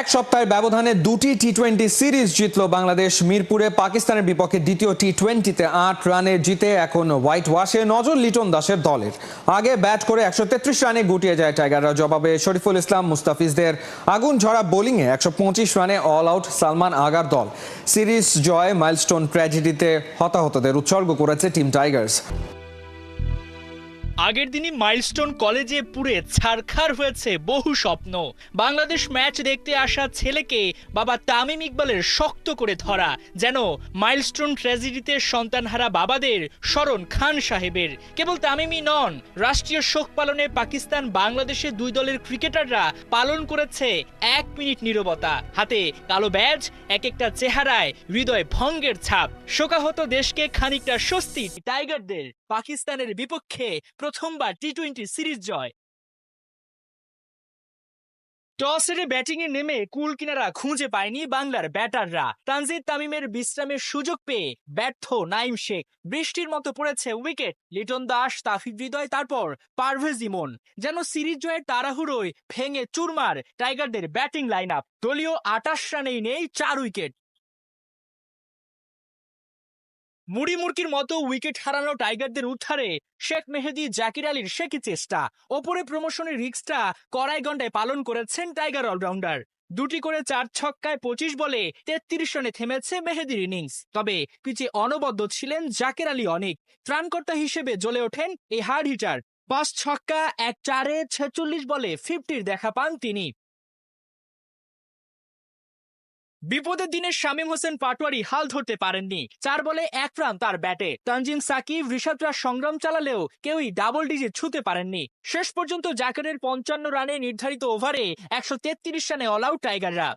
এক সপ্তাহের ব্যবধানে দুটি টি টোয়েন্টি সিরিজ জিতল বাংলাদেশ। মিরপুরে পাকিস্তানের বিপক্ষে দ্বিতীয় টি টোয়েন্টিতে আট রানে জিতে এখন হোয়াইট ওয়াশে নজর লিটন দাসের দলের। আগে ব্যাট করে একশো তেত্রিশ রানে গুটিয়ে যায় টাইগাররা। জবাবে শরীফুল ইসলাম, মুস্তাফিজদের আগুন ঝরা বোলিংয়ে একশো পঁচিশ রানে অল আউট সালমান আগার দল। সিরিজ জয়, মাইলস্টোন ট্র্যাজেডিতে হতাহতদের উৎসর্গ করেছে টিম টাইগার্স। আগের দিনই মাইলস্টোন কলেজে পুরে ছারখার হয়েছে বহু স্বপ্ন। বাংলাদেশ ম্যাচ দেখতে আসা ছেলেকে বাবা তামিম ইকবালের শক্ত করে ধরা, যেন মাইলস্টোন ট্র্যাজেডিতে সন্তানহারা বাবাদের স্মরণ খান সাহেবের। কেবল তামিমই নন, রাষ্ট্রীয় শোক পালনে পাকিস্তান বাংলাদেশের দুই দলের ক্রিকেটাররা পালন করেছে এক মিনিট নীরবতা। হাতে কালো ব্যাজ, এক একটা চেহারায় হৃদয় ভঙ্গের ছাপ। শোকাহত দেশকে খানিকটা স্বস্তি টাইগারদের। পাকিস্তানের বিপক্ষে প্রথমবার টি টোয়েন্টি সিরিজ জয়। টস হেরে ব্যাটিং এ নেমে কুল কিনারা খুঁজে পায়নি বাংলার ব্যাটাররা। তানজিদ তামিমের বিশ্রামের সুযোগ পেয়ে ব্যর্থ নাইম শেখ। বৃষ্টির মতো পড়েছে উইকেট লিটন দাস তাফিদ হৃদয়, তারপর পারভেজ ইমন। যেন সিরিজ জয়ের তাড়াহুড়োয় ভেঙে চুরমার টাইগারদের ব্যাটিং লাইন আপ দলীয় আটাশ রানেই নেই চার উইকেট মুড়ি মুরকির মতো উইকেট হারানো টাইগারদের উদ্ধারে শেখ মেহেদি, জাকির আলীর শেখি চেষ্টা। ওপরে প্রমোশনের রিক্সটা কড়াই গন্ডায় পালন করেছেন টাইগার অলরাউন্ডার। দুটি করে চার ছক্কায় পঁচিশ বলে তেত্রিশ রানে থেমেছে মেহেদির ইনিংস তবে পিচে অনবদ্য ছিলেন জাকির আলী অনেক। ত্রাণকর্তা হিসেবে জ্বলে ওঠেন এই হার্ড হিটার পাঁচ ছক্কা এক চারে ছেচল্লিশ বলে ফিফটির দেখা পান তিনি। বিপদের দিনে শামীম হোসেন পাটোয়ারি হাল ধরতে পারেননি। চার বলে এক রান তার ব্যাটে। তানজিম সাকিব ঋষভরা সংগ্রাম চালালেও কেউই ডাবল ডিজিট ছুতে পারেননি। শেষ পর্যন্ত জাকারের পঞ্চান্ন রানে নির্ধারিত ওভারে একশো তেত্রিশ রানে অল আউট টাইগাররা।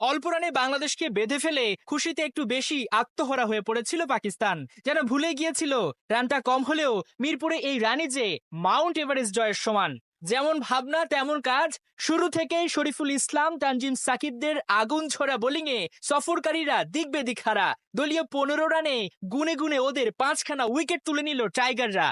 অল্প রানে বাংলাদেশকে বেঁধে ফেলে খুশিতে একটু বেশি আত্মহরা হয়ে পড়েছিল পাকিস্তান। যেন ভুলে গিয়েছিল, রানটা কম হলেও মিরপুরে এই রানই যে মাউন্ট এভারেস্ট জয়ের সমান। যেমন ভাবনা, তেমন কাজ। শুরু থেকেই শরীফুল ইসলাম, তানজিম সাকিবদের আগুন ছড়া বোলিংয়ে সফরকারীরা দিকবেদিক হারা। দলীয় পনেরো রানে গুনে গুনে ওদের পাঁচখানা উইকেট তুলে নিল টাইগাররা।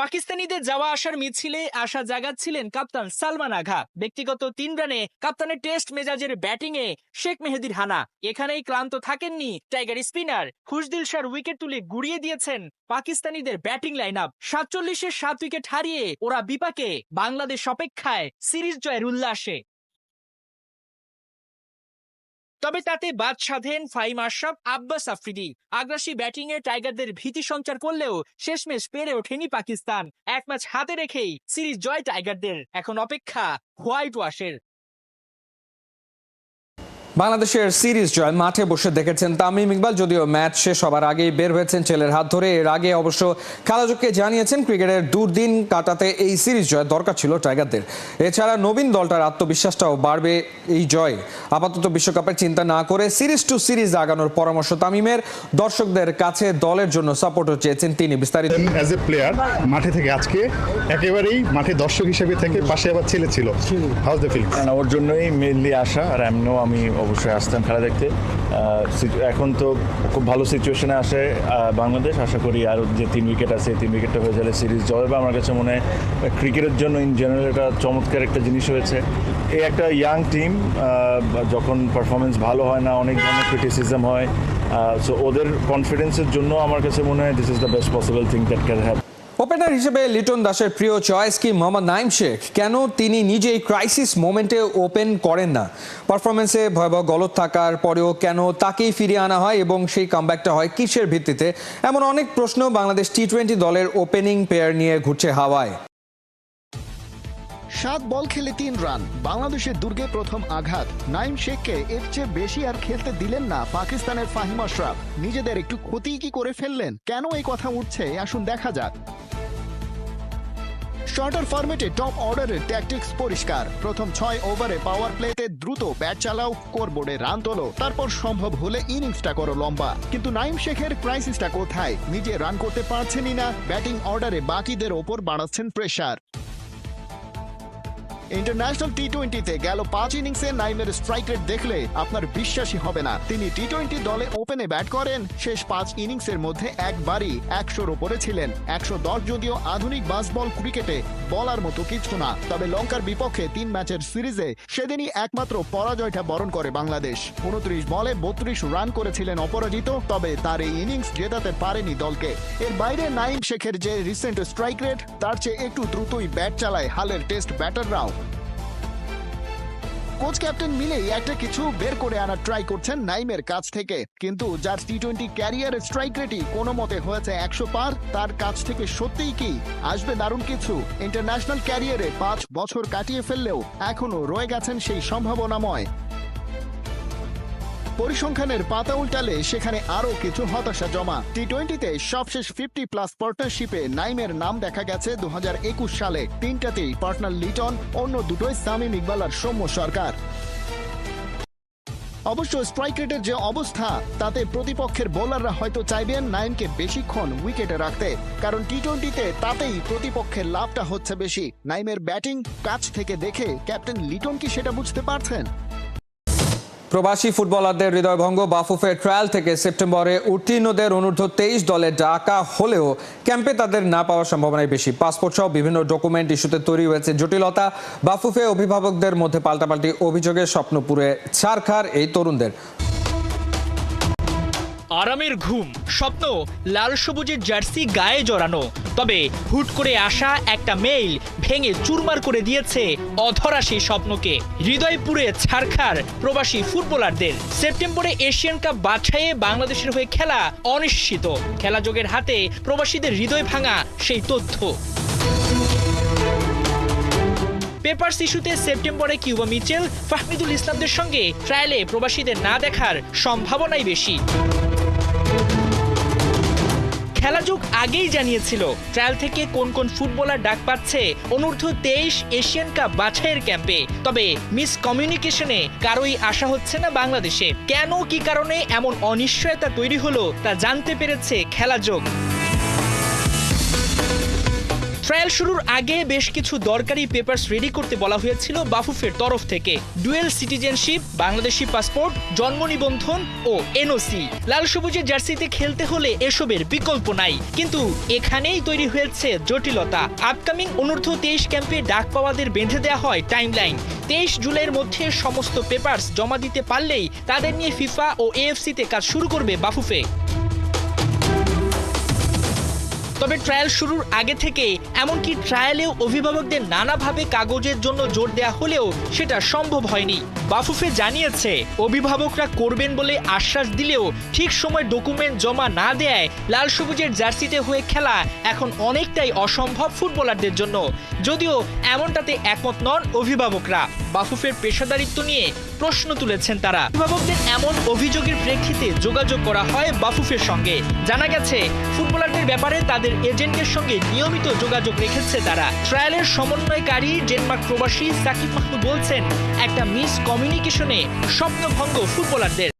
পাকিস্তানিদের যাওয়া আসার মিছিলে আশা জাগাচ্ছিলেন কাপ্তান সালমান আঘা। ব্যক্তিগত তিন রানে কাপ্তানের টেস্ট মেজাজের ব্যাটিংয়ে শেখ মেহেদির হানা। এখানেই ক্লান্ত থাকেননি টাইগার স্পিনার। খুশদিল শাহর উইকেট তুলে গুড়িয়ে দিয়েছেন পাকিস্তানিদের ব্যাটিং লাইন আপ সাতচল্লিশের সাত উইকেট হারিয়ে ওরা বিপাকে। বাংলাদেশ অপেক্ষায় সিরিজ জয়ের উল্লাসে। তবে তাতে বাদ সাধেন ফাইম আশরাফ, আব্বাস আফ্রিদি। আগ্রাসী ব্যাটিং এ টাইগারদের ভীতি সঞ্চার করলেও শেষমেশ পেরে ওঠেনি পাকিস্তান। এক ম্যাচ হাতে রেখেই সিরিজ জয় টাইগারদের। এখন অপেক্ষা হোয়াইট ওয়াশের। বাংলাদেশের সিরিজ জয় মাঠে বসে দেখেছেন তামিম ইকবাল যদিও ম্যাচ শেষ হবার আগেই বের হয়েছেন ছেলের হাত ধরে। এর আগে অবশ্য খেলাযোগকে জানিয়েছেন ক্রিকেটের দুর্দিন কাটাতে এই সিরিজ জয় দরকার ছিল টাইগারদের। এছাড়া নবীন দলটার আত্মবিশ্বাসটাও বাড়বে এই জয়। আপাতত বিশ্বকাপের চিন্তা না করে সিরিজ টু সিরিজ আগানোর পরামর্শ তামিমের। দর্শকদের কাছে দলের জন্য সাপোর্টও চেয়েছেন তিনি বিস্তারিত। অ্যাজ এ প্লেয়ার মাঠে থেকে আজকে একেবারেই মাঠে দর্শক হিসেবে থেকে পাশে আবার ছেলে ছিল। হাউস দ্য ফিল ওর জন্যই মেনলি আসা আর এমনিও আমি অবশ্যই আসতাম খেলা দেখতে। এখন তো খুব ভালো সিচুয়েশনে আসে বাংলাদেশ। আশা করি আর যে তিন উইকেট আছে তিন উইকেটটা হয়ে গেলে সিরিজ জয় হবে আমার কাছে মনে হয় ক্রিকেটের জন্য ইন জেনারেল এটা চমৎকার একটা জিনিস হয়েছে। এই একটা ইয়াং টিম যখন পারফরমেন্স ভালো হয় না, অনেক ধরনের ক্রিটিসিজম হয় সো ওদের কনফিডেন্সের জন্য আমার কাছে মনে হয় this is the best possible thing that can have opener হিসেবে লিটন দাসের প্রিয় চয়েস কি মোহাম্মদ নাইম শেখ? কেন তিনি নিজেই ক্রাইসিস মোমেন্টে ওপেন করেন না? পারফরমেন্সে ভয়াবহ গলত থাকার পরেও কেন তাকেই ফিরিয়ে আনা হয় এবং সেই কামব্যাকটা হয় কিসের ভিত্তিতে? এমন অনেক প্রশ্ন বাংলাদেশ টি টোয়েন্টি দলের ওপেনিং পেয়ার নিয়ে ঘুরছে হাওয়ায়। সাত বল খেলে তিন রান। বাংলাদেশের দুর্গে প্রথম আঘাত। নাইম শেখকে এর চেয়ে বেশি আর খেলতে দিলেন না পাকিস্তানের ফাহিম আশরাফ। নিজেদের একটু ক্ষতি কি করে ফেললেন? কেন এই কথা উঠছে? আসুন দেখা যাক। শর্টার ফরম্যাটে টপ অর্ডারের ট্যাকটিক্স পরিষ্কার। প্রথম ছয় ওভারে পাওয়ার প্লেতে দ্রুত ব্যাট চালাও স্কোরবোর্ডে রান তোলো, তারপর সম্ভব হলে ইনিংসটা করো লম্বা। কিন্তু নাইম শেখের ক্রাইসিসটা কোথায়? নিজে রান করতে পারছেনই না। ব্যাটিং অর্ডারে বাকিদের ওপর বাড়াচ্ছেন প্রেশার ইন্টারন্যাশনাল টি টোয়েন্টিতে গেল পাঁচ ইনিংসে নাইমের স্ট্রাইক রেট দেখলে আপনার বিশ্বাসই হবে না। তিনি টি টোয়েন্টি দলে ওপেনে ব্যাট করেন। শেষ পাঁচ ইনিংসের মধ্যে একবারই একশোর ওপরে ছিলেন। একশো দশ যদিও আধুনিক বাসবল ক্রিকেটে বলার মতো কিছু না। তবে লঙ্কার বিপক্ষে তিন ম্যাচের সিরিজে সেদিনই একমাত্র পরাজয়টা বরণ করে বাংলাদেশ। উনত্রিশ বলে বত্রিশ রান করেছিলেন অপরাজিত, তবে তার এই ইনিংস জেতাতে পারেনি দলকে। এর বাইরে নাইম শেখের যে রিসেন্ট স্ট্রাইক রেট তার চেয়ে একটু দ্রুতই ব্যাট চালায় হালের টেস্ট ব্যাটাররাও কোচ ক্যাপ্টেন মিলেই একটা কিছু বের করে আনার ট্রাই করছেন নাইমের কাছ থেকে। কিন্তু যার টি টোয়েন্টি ক্যারিয়ার স্ট্রাইক রেটই কোনো মতে হয়েছে একশো পার, তার কাছ থেকে সত্যিই কি? আসবে দারুণ কিছু। ইন্টারন্যাশনাল ক্যারিয়ারে পাঁচ বছর কাটিয়ে ফেললেও এখনও রয়ে গেছেন সেই সম্ভাবনাময় পরিসংখ্যানের পাতা উল্টালে সেখানে আরও কিছু হতাশা জমা। টি টোয়েন্টিতে সবশেষ ফিফটি প্লাস পার্টনারশিপে নাইমের নাম দেখা গেছে দু হাজার একুশ সালে। তিনটাতেই পার্টনার লিটন, অন্য দুটোই সামিম ইকবাল আর সৌম্য সরকার। অবশ্য স্ট্রাইক রেটের যে অবস্থা, তাতে প্রতিপক্ষের বোলাররা হয়তো চাইবেন নাইমকে বেশিক্ষণ উইকেটে রাখতে। কারণ টি টোয়েন্টিতে তাতেই প্রতিপক্ষের লাভটা হচ্ছে বেশি। নাইমের ব্যাটিং কাছ থেকে দেখে ক্যাপ্টেন লিটন কি সেটা বুঝতে পারছেন? প্রবাসী ফুটবলারদের হৃদয়ভঙ্গ বাফুফে ট্রায়াল থেকে সেপ্টেম্বরে উত্তীর্ণদের অনূর্ধ্ব তেইশ দলে ডাকা হলেও ক্যাম্পে তাদের না পাওয়ার সম্ভাবনাই বেশি। পাসপোর্ট সহ বিভিন্ন ডকুমেন্ট ইস্যুতে তৈরি হয়েছে জটিলতা। বাফুফে অভিভাবকদের মধ্যে পাল্টাপাল্টি অভিযোগের স্বপ্নপুরে ছাড়খার এই তরুণদের। আরামের ঘুম, স্বপ্ন, লাল সবুজের জার্সি গায়ে জড়ানো। তবে হুট করে আসা একটা মেইল ভেঙে চুরমার করে দিয়েছে অধরা সেই স্বপ্নকে। হৃদয় পুড়ে ছারখার প্রবাসী ফুটবলারদের। সেপ্টেম্বরে এশিয়ান কাপ বাছাইয়ে বাংলাদেশের হয়ে খেলা অনিশ্চিত। খেলাযোগের হাতে প্রবাসীদের হৃদয় ভাঙা সেই তথ্য। পেপারস ইস্যুতে সেপ্টেম্বরে কিউবা মিচেল, ফাহমিদুল ইসলামদের সঙ্গে ট্রায়ালে প্রবাসীদের না দেখার সম্ভাবনাই বেশি। খেলাযোগ আগেই জানিয়েছিল। ট্রায়াল থেকে কোন কোন ফুটবলার ডাক পাচ্ছে, অনূর্ধ্ব তেইশ এশিয়ান কাপ বাছাইয়ের ক্যাম্পে। তবে মিস কমিউনিকেশনে কারোই আশা হচ্ছে না বাংলাদেশে। কেন, কি কারণে, এমন অনিশ্চয়তা তৈরি হলো, তা জানতে পেরেছে খেলাযোগ ট্রায়াল শুরুর আগে বেশ কিছু দরকারি পেপারস রেডি করতে বলা হয়েছিল বাফুফের তরফ থেকে। ডুয়েল সিটিজেনশিপ, বাংলাদেশি পাসপোর্ট, জন্ম নিবন্ধন ও এনওসি। লাল সবুজের জার্সিতে খেলতে হলে এসবের বিকল্প নাই। কিন্তু এখানেই তৈরি হয়েছে জটিলতা। আপকামিং অনূর্ধ্ব তেইশ ক্যাম্পে ডাক পাওয়াদের বেঁধে দেওয়া হয় টাইমলাইন। তেইশ জুলাইয়ের মধ্যে সমস্ত পেপারস জমা দিতে পারলেই তাদের নিয়ে ফিফা ও এএফসিতে কাজ শুরু করবে বাফুফে। তবে ট্রায়াল শুরুর আগে থেকে, এমনকি ট্রায়ালেও অভিভাবকদের নানাভাবে কাগজের জন্য জোর দেয়া হলেও সেটা সম্ভব হয়নি। বাফুফে জানিয়েছে, অভিভাবকরা করবেন বলে আশ্বাস দিলেও ঠিক সময় ডকুমেন্ট জমা না দেয় লাল সবুজের জার্সিতে হয়ে খেলা এখন অনেকটাই অসম্ভব ফুটবলারদের জন্য। যদিও এমনটাতে একমত নন অভিভাবকরা। বাফুফের পেশাদারিত্ব নিয়ে প্রশ্ন তুলেছেন তারা। অভিভাবকদের এমন অভিযোগের প্রেক্ষিতে যোগাযোগ করা হয় বাফুফের সঙ্গে। জানা গেছে, ফুটবলারদের ব্যাপারে তাদের এজেন্টের সঙ্গে নিয়মিত যোগাযোগ রেখেছে তারা। ট্রায়ালের সমন্বয়কারী ডেনমার্ক প্রবাসী সাকিব মাহমুদ বলছেন, একটা মিস কমিউনিকেশনে স্বপ্নভঙ্গ ফুটবলারদের।